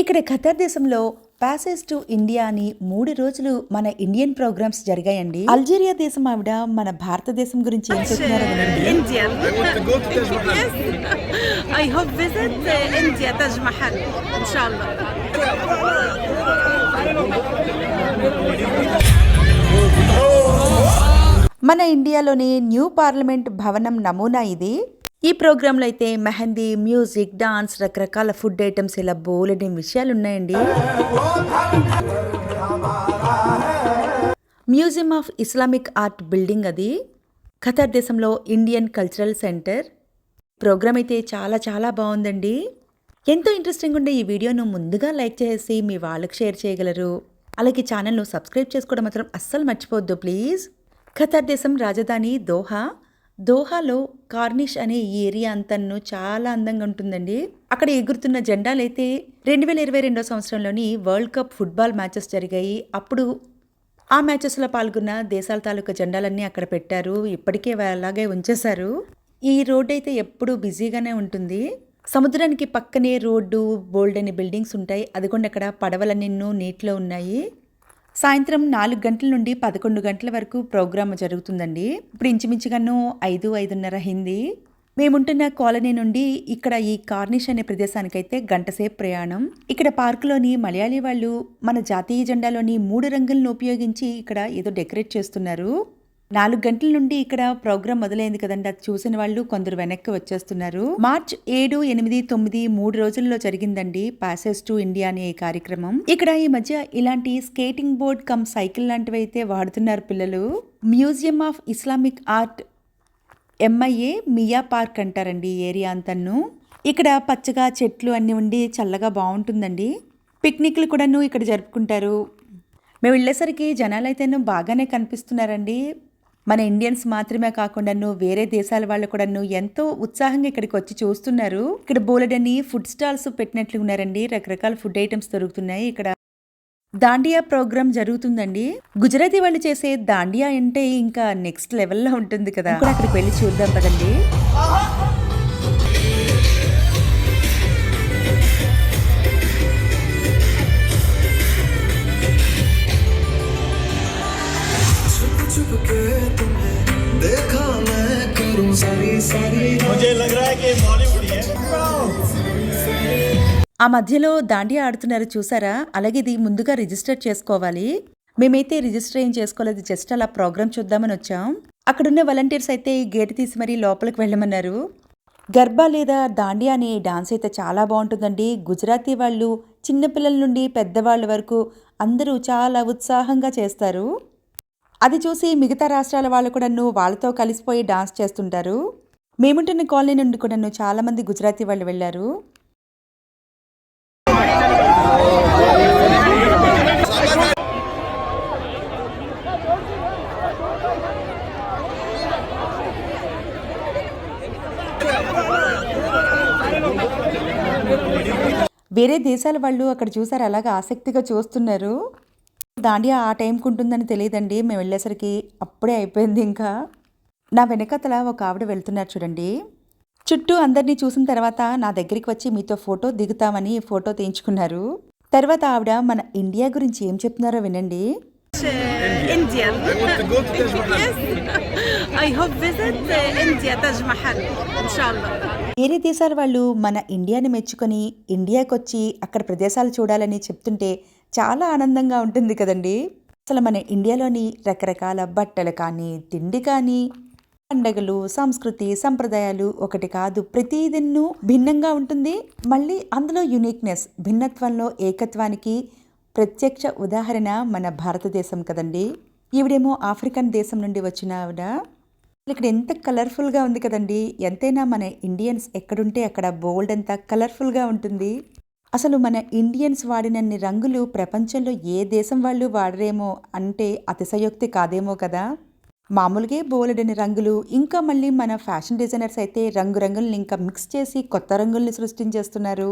ఇక్కడ ఖతర్ దేశంలో passage to India అని మూడు రోజులు మన ఇండియన్ ప్రోగ్రామ్స్ జరిగాయండి. అల్జీరియా దేశం ఆవిడ మన భారతదేశం గురించి ఏం చెప్తున్నారో uh. మన ఇండియాలోని న్యూ పార్లమెంట్ భవనం నమూనా ఇది. ఈ ప్రోగ్రాంలో అయితే మెహందీ మ్యూజిక్ డాన్స్ రకరకాల ఫుడ్ ఐటమ్స్ ఇలా బోలెని విషయాలు ఉన్నాయండి. Museum of Islamic art building అది. ఖతార్ దేశంలో ఇండియన్ కల్చరల్ సెంటర్. ప్రోగ్రామ్ అయితే చాలా చాలా బాగుందండి. ఎంతో ఇంట్రెస్టింగ్ ఉండే ఈ వీడియోను ముందుగా లైక్ చేసి మీ వాళ్ళకి షేర్ చేయగలరు. అలాగే ఛానల్ను సబ్స్క్రైబ్ చేసుకోవడం మాత్రం అస్సలు మర్చిపోవద్దు ప్లీజ్. ఖతార్ దేశం రాజధాని దోహా. దోహాలో కార్నిష్ అనే ఈ ఏరియా అంతను చాలా అందంగా ఉంటుందండి. అక్కడ ఎగురుతున్న జెండాలైతే రెండు వేల ఇరవై రెండో సంవత్సరంలోని వరల్డ్ కప్ ఫుట్బాల్ మ్యాచెస్ జరిగాయి. అప్పుడు ఆ మ్యాచెస్లో పాల్గొన్న దేశాల తాలూకా జెండాలన్నీ అక్కడ పెట్టారు. ఇప్పటికే అలాగే ఉంచేశారు. ఈ రోడ్ అయితే ఎప్పుడూ బిజీగానే ఉంటుంది. సముద్రానికి పక్కనే రోడ్డు బోల్డ్ అనే బిల్డింగ్స్ ఉంటాయి. అదిగోండి అక్కడ పడవలన్నెన్నో నీటిలో ఉన్నాయి. సాయంత్రం నాలుగు గంటల నుండి పదకొండు గంటల వరకు ప్రోగ్రామ్ జరుగుతుందండి. ఇప్పుడు ఇంచుమించుగాను ఐదు ఐదున్నర హిందీ మేముంటున్న కాలనీ నుండి ఇక్కడ ఈ కార్నిష్ అనే ప్రదేశానికైతే గంటసేపు ప్రయాణం. ఇక్కడ పార్కులోని మలయాళీ వాళ్ళు మన జాతీయ జెండాలోని మూడు రంగులను ఉపయోగించి ఇక్కడ ఏదో డెకరేట్ చేస్తున్నారు. నాలుగు గంటల నుండి ఇక్కడ ప్రోగ్రామ్ మొదలైంది కదండి. అది చూసిన వాళ్ళు కొందరు వెనక్కి వచ్చేస్తున్నారు. మార్చ్ ఏడు ఎనిమిది తొమ్మిది మూడు రోజుల్లో జరిగిందండి పాసెస్ టు ఇండియా అనే ఈ కార్యక్రమం. ఇక్కడ ఈ మధ్య ఇలాంటి స్కేటింగ్ బోర్డ్ కమ్ సైకిల్ లాంటివి అయితే వాడుతున్నారు పిల్లలు. Museum of Islamic art MIA MIA park అంటారండి ఏరియా అంతను ఇక్కడ పచ్చగా చెట్లు అన్నీ ఉండి చల్లగా బాగుంటుందండి. పిక్నిక్లు కూడాను ఇక్కడ జరుపుకుంటారు. మేము వెళ్ళేసరికి జనాలు అయితేను బాగానే కనిపిస్తున్నారండి. మన ఇండియన్స్ మాత్రమే కాకుండాను వేరే దేశాల వాళ్ళు కూడాను ఎంతో ఉత్సాహంగా ఇక్కడికి వచ్చి చూస్తున్నారు. ఇక్కడ బోలెడని ఫుడ్ స్టాల్స్ పెట్టినట్లు ఉన్నారండి. రకరకాల ఫుడ్ ఐటమ్స్ దొరుకుతున్నాయి. ఇక్కడ దాండియా ప్రోగ్రామ్ జరుగుతుందండి. గుజరాతీ వాళ్ళు చేసే దాండియా అంటే ఇంకా నెక్స్ట్ లెవెల్లో ఉంటుంది కదా. అక్కడికి వెళ్ళి చూద్దాం కదండి ఆ మధ్యలో దాండియా ఆడుతున్నారు చూసారా? అలాగే ఇది ముందుగా రిజిస్టర్ చేసుకోవాలి. మేమైతే రిజిస్టర్ ఏం చేసుకోలేదు జస్ట్ అలా ప్రోగ్రామ్ చూద్దామని వచ్చాం. అక్కడున్న వాలంటీర్స్ అయితే ఈ గేట్ తీసి మరీ లోపలికి వెళ్ళమన్నారు. గర్బా లేదా దాండియా అనే డాన్స్ అయితే చాలా బాగుంటుందండి. గుజరాతీ వాళ్ళు చిన్నపిల్లల నుండి పెద్దవాళ్ళ వరకు అందరూ చాలా ఉత్సాహంగా చేస్తారు. అది చూసి మిగతా రాష్ట్రాల వాళ్ళు కూడాను వాళ్ళతో కలిసిపోయి డాన్స్ చేస్తుంటారు. మేముంటున్న కాలనీ నుండి కూడా చాలామంది గుజరాతీ వాళ్ళు వెళ్ళారు. వేరే దేశాల వాళ్ళు అక్కడ చూసారు అలాగా ఆసక్తిగా చూస్తున్నారు. దాండియా ఆ టైంకి ఉంటుందని తెలియదండి. మేము వెళ్ళేసరికి అప్పుడే అయిపోయింది ఇంకా. నా వెనకతల ఒక ఆవిడ వెళ్తున్నారు చూడండి. చుట్టూ అందరినీ చూసిన తర్వాత నా దగ్గరికి వచ్చి మీతో ఫోటో దిగుతామని ఫోటో తీయించుకున్నారు. తర్వాత ఆవిడ మన ఇండియా గురించి ఏం చెప్తున్నారో వినండి. Yes. I hope visit uh, India, Taj Mahal, inshallah. వేరే దేశాల వాళ్ళు మన ఇండియాని మెచ్చుకొని ఇండియాకి వచ్చి అక్కడ ప్రదేశాలు చూడాలని చెప్తుంటే చాలా ఆనందంగా ఉంటుంది కదండి. అసలు మన ఇండియాలోని రకరకాల బట్టలు కానీ తిండి కానీ పండగలు సంస్కృతి సంప్రదాయాలు ఒకటి కాదు. ప్రతిదిన్ను భిన్నంగా ఉంటుంది. మళ్ళీ అందులో యునిక్నెస్ భిన్నత్వంలో ఏకత్వానికి ప్రత్యక్ష ఉదాహరణ మన భారతదేశం కదండి. ఈవిడేమో ఆఫ్రికన్ దేశం నుండి వచ్చిన ఆవిడ. ఇక్కడ ఎంత కలర్ఫుల్గా ఉంది కదండి. ఎంతైనా మన ఇండియన్స్ ఎక్కడుంటే అక్కడ బోల్డ్ అంతా కలర్ఫుల్గా ఉంటుంది. అసలు మన ఇండియన్స్ వాడినన్ని రంగులు ప్రపంచంలో ఏ దేశం వాళ్ళు వాడరేమో అంటే అతిశయోక్తి కాదేమో కదా. మామూలుగా బోలెడని రంగులు ఇంకా మళ్ళీ మన ఫ్యాషన్ డిజైనర్స్ అయితే రంగురంగుల్ని ఇంకా మిక్స్ చేసి కొత్త రంగుల్ని సృష్టించేస్తున్నారు.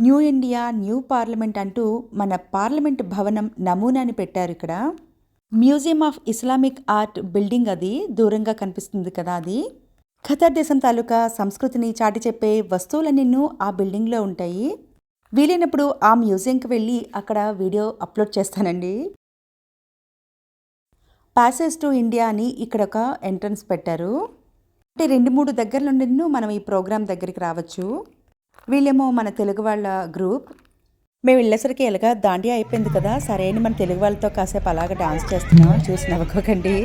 న్యూ ఇండియా న్యూ పార్లమెంట్ అంటూ మన పార్లమెంట్ భవనం నమూనాని పెట్టారు ఇక్కడ. Museum of Islamic art building అది దూరంగా కనిపిస్తుంది కదా అది. ఖతర్ దేశం తాలూకా సంస్కృతిని చాటి చెప్పే వస్తువులన్నీ ఆ బిల్డింగ్లో ఉంటాయి. వీలైనప్పుడు ఆ మ్యూజియంకి వెళ్ళి అక్కడ వీడియో అప్లోడ్ చేస్తానండి. ప్యాసేజ్ టు ఇండియా అని ఇక్కడ ఒక ఎంట్రన్స్ పెట్టారు. అంటే రెండు మూడు దగ్గర నుండి మనం ఈ ప్రోగ్రాం దగ్గరికి రావచ్చు. వీళ్ళేమో మన తెలుగు వాళ్ళ గ్రూప్ మేము వెళ్ళేసరికి ఎలాగా దాండియా అయిపోయింది కదా సరే అని మన తెలుగు వాళ్ళతో కాసేపు అలాగ డాన్స్ చేస్తున్నాం. చూసి నవ్వుకోకండి.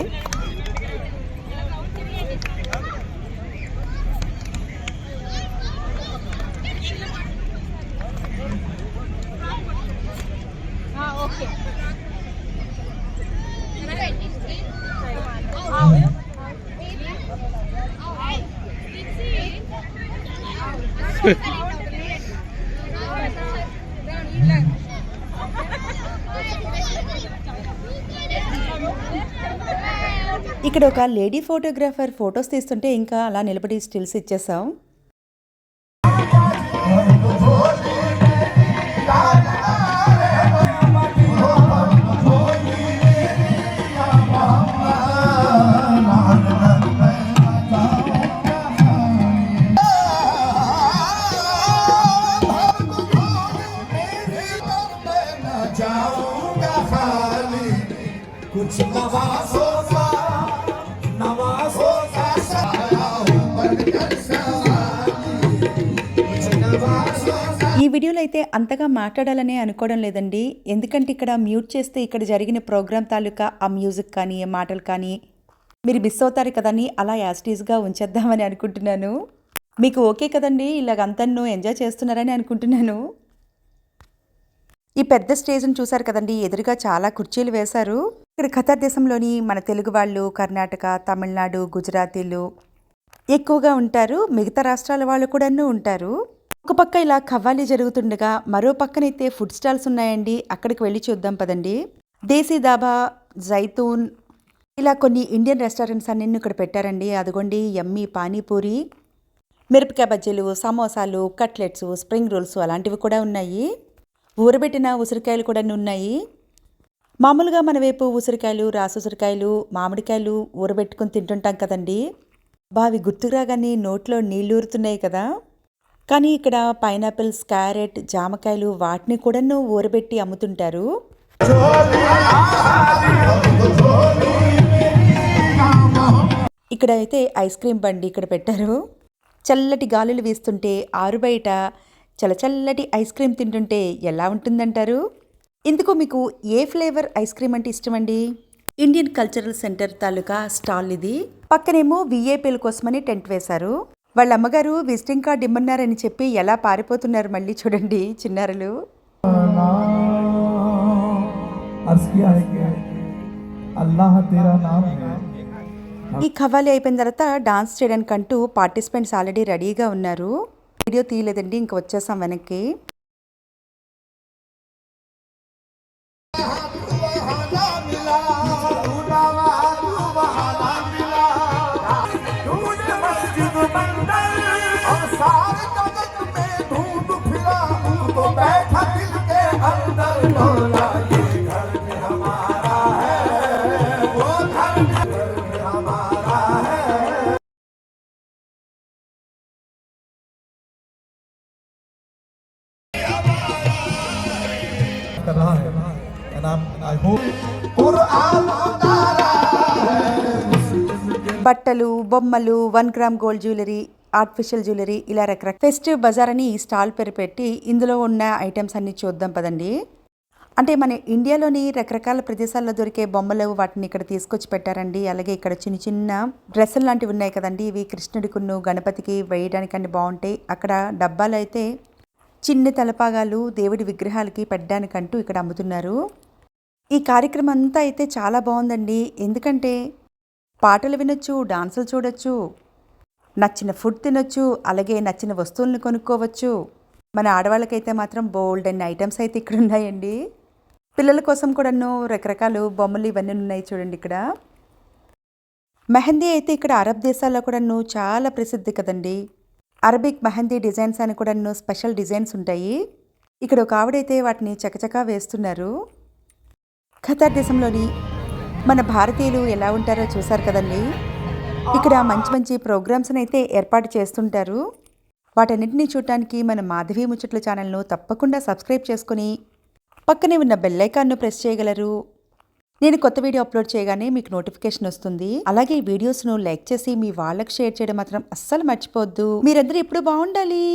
ఇక్కడ ఒక లేడీ ఫోటోగ్రాఫర్ ఫొటోస్ తీస్తుంటే ఇంకా అలా నిలబడి స్టిల్స్ ఇచ్చేసాం వీడియోలో అయితే అంతగా మాట్లాడాలని అనుకోవడం లేదండి. ఎందుకంటే ఇక్కడ మ్యూట్ చేస్తే ఇక్కడ జరిగిన ప్రోగ్రామ్ తాలూకా ఆ మ్యూజిక్ కానీ ఆ మాటలు కానీ మీరు మిస్ అవుతారు కదని అలా యాస్టీస్గా ఉంచేద్దామని అనుకుంటున్నాను. మీకు ఓకే కదండి? ఇలాగ అంతను ఎంజాయ్ చేస్తున్నారని అనుకుంటున్నాను. ఈ పెద్ద స్టేజ్ని చూశారు కదండి. ఎదురుగా చాలా కుర్చీలు వేశారు. ఇక్కడ ఖతర్ దేశంలోని మన తెలుగు వాళ్ళు కర్ణాటక తమిళనాడు గుజరాతీలు ఎక్కువగా ఉంటారు. మిగతా రాష్ట్రాల వాళ్ళు కూడాను ఉంటారు. ఒక పక్క ఇలా ఖవ్వాలి జరుగుతుండగా మరో పక్కనైతే ఫుడ్ స్టాల్స్ ఉన్నాయండి. అక్కడికి వెళ్ళి చూద్దాం పదండి. దేశీ దాబా జైతూన్ ఇలా కొన్ని ఇండియన్ రెస్టారెంట్స్ అన్ని ఇక్కడ పెట్టారండి. అదిగోండి ఎమ్మి పానీపూరి మిరపకాయ బజ్జీలు సమోసాలు కట్లెట్స్ స్ప్రింగ్ రోల్స్ అలాంటివి కూడా ఉన్నాయి. ఊరబెట్టిన ఉసిరికాయలు కూడా ఉన్నాయి. మామూలుగా మన వైపు ఉసిరికాయలు రాసుసిరికాయలు మామిడికాయలు ఊరబెట్టుకుని తింటుంటాం కదండి. బావి గుర్తుకు రాగానే నోట్లో నీళ్ళూరుతున్నాయి కదా. కానీ ఇక్కడ పైనాపిల్స్ క్యారెట్ జామకాయలు వాటిని కూడాను ఊరబెట్టి అమ్ముతుంటారు. ఇక్కడ అయితే ఐస్ క్రీమ్ బండి ఇక్కడ పెట్టారు. చల్లటి గాలులు వీస్తుంటే ఆరు బయట చల్ల చల్లటి ఐస్ క్రీమ్ తింటుంటే ఎలా ఉంటుందంటారు? ఇందుకు మీకు ఏ ఫ్లేవర్ ఐస్ క్రీమ్ అంటే ఇష్టమండి? ఇండియన్ కల్చరల్ సెంటర్ తాలూకా స్టాల్ ఇది. పక్కనేమో విఐపీల కోసమని టెంట్ వేశారు. వాళ్ళ అమ్మగారు విజిటింగ్ కార్డ్ ఇమ్మన్నారని చెప్పి ఎలా పారిపోతున్నారు మళ్ళీ చూడండి చిన్నారులు. ఈ ఖవాలి అయిపోయిన తర్వాత డాన్స్ చేయడానికంటూ పార్టిసిపెంట్స్ ఆల్రెడీ రెడీగా ఉన్నారు. వీడియో తీయలేదండి ఇంక వచ్చేసాం వెనక్కి. బట్టలు బొమ్మలు one gram gold jewellery artificial jewellery ఇలా రకరకాల ఫెస్టివ్ బజార్ అని ఈ స్టాల్ పేరు పెట్టి ఇందులో ఉన్న ఐటమ్స్ అన్ని చూద్దాం పదండి. అంటే మన ఇండియాలోని రకరకాల ప్రదేశాల్లో దొరికే బొమ్మలు వాటిని ఇక్కడ తీసుకొచ్చి పెట్టారండి. అలాగే ఇక్కడ చిన్న చిన్న డ్రెస్సులు లాంటివి ఉన్నాయి కదండి. ఇవి కృష్ణుడికును గణపతికి వేయడానికి అన్ని బాగుంటాయి. అక్కడ డబ్బాలు అయితే చిన్న తలపాగాలు దేవుడి విగ్రహాలకి పెట్టడానికంటూ ఇక్కడ అమ్ముతున్నారు. ఈ కార్యక్రమం అంతా అయితే చాలా బాగుందండి. ఎందుకంటే పాటలు వినొచ్చు డాన్సులు చూడొచ్చు నచ్చిన ఫుడ్ తినొచ్చు అలాగే నచ్చిన వస్తువులను కొనుక్కోవచ్చు. మన ఆడవాళ్ళకైతే మాత్రం బోల్డ్ అన్ని ఐటమ్స్ అయితే ఇక్కడ ఉన్నాయండి. పిల్లల కోసం కూడాను రకరకాల బొమ్మలు ఇవన్నీ ఉన్నాయి చూడండి ఇక్కడ. మెహందీ అయితే ఇక్కడ అరబ్ దేశాల్లో కూడాను చాలా ప్రసిద్ధి కదండి. అరబిక్ మెహందీ డిజైన్స్ అని కూడాను స్పెషల్ డిజైన్స్ ఉంటాయి. ఇక్కడ ఒక ఆవిడైతే వాటిని చకచకా వేస్తున్నారు. ఖతార్ దేశంలోని మన భారతీయులు ఎలా ఉంటారో చూశారు కదండి? ఇక్కడ మంచి మంచి ప్రోగ్రామ్స్ని అయితే ఏర్పాటు చేస్తుంటారు. వాటన్నిటిని చూడటానికి మన మాధవి ముచ్చట్లు ఛానల్ను తప్పకుండా సబ్స్క్రైబ్ చేసుకుని పక్కనే ఉన్న బెల్ ఐకాన్ను ప్రెస్ చేయగలరు. నేను కొత్త వీడియో అప్లోడ్ చేయగానే మీకు నోటిఫికేషన్ వస్తుంది. అలాగే ఈ వీడియోస్ను లైక్ చేసి మీ వాళ్ళకి షేర్ చేయడం మాత్రం అస్సలు మర్చిపోవద్దు. మీరందరూ ఎప్పుడు బాగుండాలి?